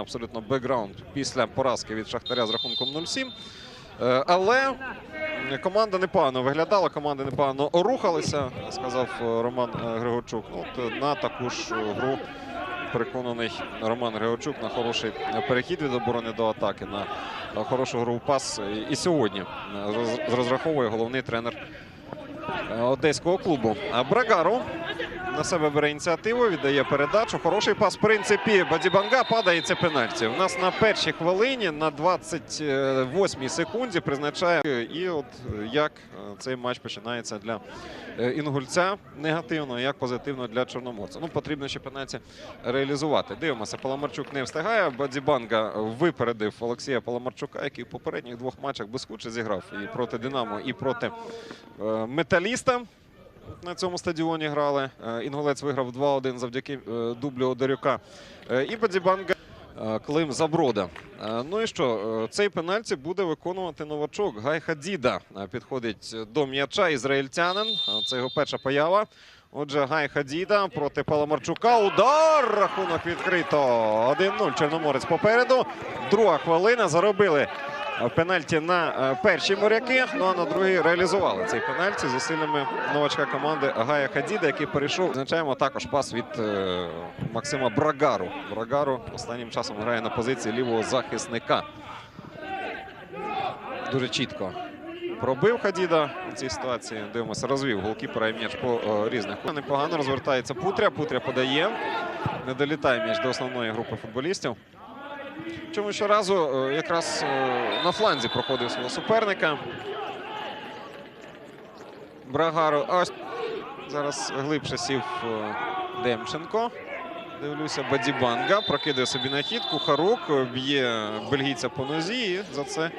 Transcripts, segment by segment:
абсолютно бекграунд після поразки від Шахтаря з рахунком 0-7. Е, Але команда непогано виглядала, команди непогано рухалися, сказав е, Роман е, Григорчук. От, на таку ж гру переконаний Роман Григорчук на хороший перехід від оборони до атаки, на хорошу гру в пас. І- сьогодні розраховує головний тренер одеського клубу. Брагару на себе бере ініціативу, віддає передачу. Хороший пас. В принципі, Бадібанга падає це пенальті. У нас на першій хвилині, на 28-й секунді призначає. І от е, як е, цей матч починається для е, інгульця негативно, як позитивно для чорноморця. Ну, потрібно ще пенальті реалізувати. Дивимося, Паламарчук не встигає. Бадібанга випередив Олексія Паламарчука, який в попередніх двох матчах блискуче зіграв і проти Динамо, і проти металіста. На цьому стадіоні грали. Е, Інгулець виграв 2-1 завдяки е, дублю Одарюка. Е, І Бадібанга е, Клим Заброда. Ну і що, цей пенальті буде виконувати новачок Гай Хадіда. Підходить до м'яча ізраїльтянин. Це його перша поява. Отже, Гай Хадіда проти Паламарчука. Удар! Рахунок відкрито. 1-0. Чорноморець попереду. Друга хвилина. Заробили пенальті на е, перші моряки. Ну а на другій реалізували цей пенальті зусиллями новачка команди Гая Хадіда, який перейшов. Визначаємо також пас від е, Максима Брагару. Брагару останнім часом грає на позиції лівого захисника. Дуже чітко пробив Хадіда у цій ситуації. Дивимося, розвів голкіпера і м'яч по е, різних. Непогано розвертається Путря. Путря подає. Не долітає м'яч до основної групи футболістів. Чому щоразу е, якраз е, на фланзі проходив свого суперника. Брагару. Ось зараз глибше сів е, Демченко. Дивлюся, Бадібанга прокидає собі на хід. Кухарук б'є бельгійця по нозі і за це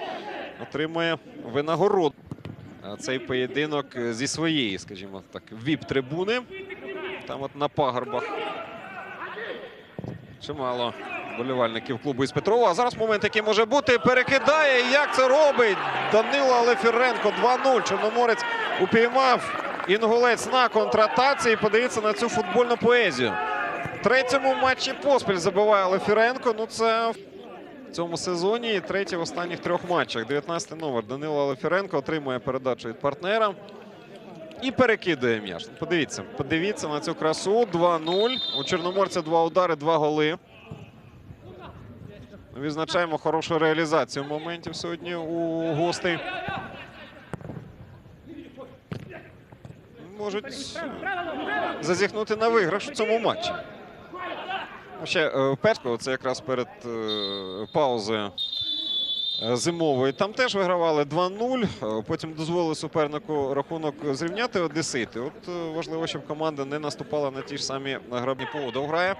отримує винагороду. Цей поєдинок зі своєї, скажімо так, віп-трибуни. Там от на пагорбах чимало болівальників клубу із Петрова. А зараз момент, який може бути, перекидає. Як це робить? Данило Алефіренко 2-0. Чорноморець упіймав інгулець на контратації. Подивіться на цю футбольну поезію. В третьому матчі поспіль забиває Алефіренко. Ну це в цьому сезоні і третій в останніх трьох матчах. 19-й номер. Данило Алефіренко отримує передачу від партнера. І перекидує м'яч. Подивіться, подивіться на цю красу. 2-0. У Чорноморця два удари, два голи. Відзначаємо хорошу реалізацію моментів сьогодні у гостей. Можуть зазіхнути на виграш у цьому матчі. Ще е, першого, це якраз перед е, паузою е, зимової. Там теж вигравали 2-0. е, Потім дозволили супернику рахунок зрівняти одесити. От важливо, щоб команда не наступала на ті ж самі грабні поводи. Грає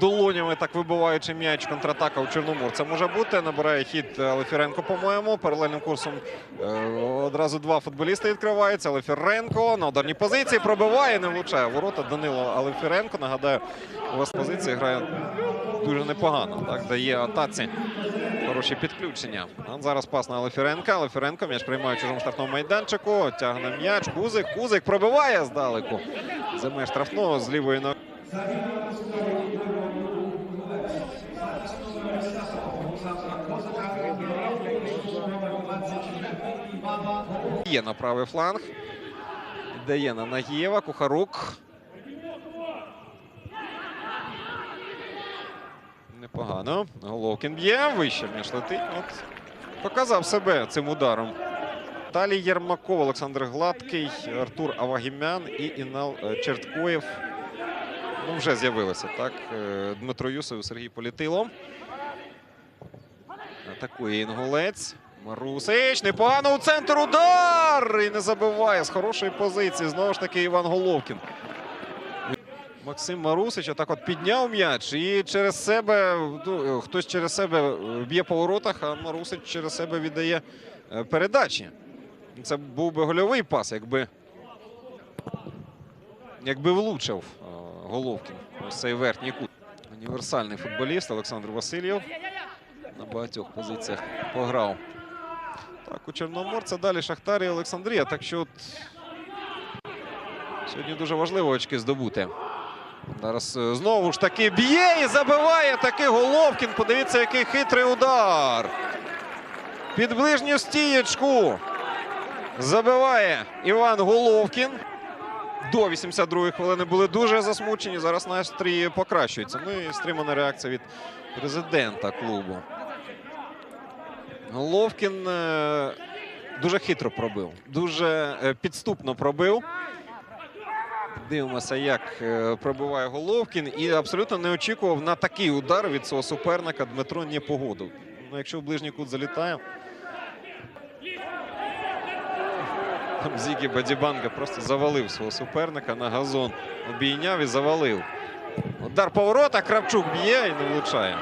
долонями, так вибиваючи м'яч. Контратака у Чорноморця може бути. Набирає хід Лефіренко, по-моєму. Паралельним курсом е, одразу два футболісти відкриваються. Лефіренко на ударній позиції пробиває, не влучає ворота. Данило Алефіренко. Нагадаю, у вас позиції грає дуже непогано. Так, дає атаці хороші підключення. А зараз пас на Алефіренка. Алефіренко м'яч приймає в чужому штрафному майданчику. Тягне м'яч. Кузик. Кузик пробиває здалеку. За меж штрафного з лівої ноги. Є на правий фланг. Дає на Нагієва. Кухарук. Непогано. Головкін б'є. Вище м'яч летить. От. Показав себе цим ударом. Далі Єрмаков, Олександр Гладкий, Артур Авагімян і Інал е, Черткоєв. Ну, вже з'явилися, так? Е, Дмитро Юсов, Сергій Політило. Атакує інгулець. Марусич. Непогано у центр удар! І не забиває з хорошої позиції. Знову ж таки Іван Головкін. Максим Марусич отак от підняв м'яч і через себе, ну, хтось через себе б'є по воротах, а Марусич через себе віддає е, передачі. Це був би гольовий пас, якби, якби влучив Головкін. Ось цей верхній кут. Універсальний футболіст Олександр Васильєв на багатьох позиціях пограв. Так, у Чорноморця далі Шахтар і Олександрія. Так що от... сьогодні дуже важливо очки здобути. Зараз е, знову ж таки б'є і забиває таки Головкін. Подивіться, який хитрий удар. Під ближню стієчку. Забиває Іван Головкін. До 82-ї хвилини були дуже засмучені. Зараз настрій покращується. Ну і стримана реакція від президента клубу. Головкін е, дуже хитро пробив, дуже е, підступно пробив. Дивимося, як е, пробиває Головкін. І абсолютно не очікував на такий удар від свого суперника Дмитро Непогодов. Ну, якщо в ближній кут залітає. Там Зігі Бадібанга просто завалив свого суперника на газон. Обійняв і завалив. Удар поворота. Кравчук б'є і не влучає.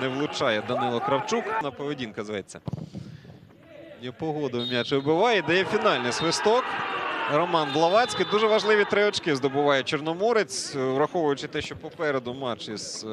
Не влучає Данило Кравчук. На поведінка зветься. Непогодов м'яч вибиває. Дає фінальний свисток. Роман Блавацький. Дуже важливі три очки здобуває Чорноморець, враховуючи те, що попереду матч із е,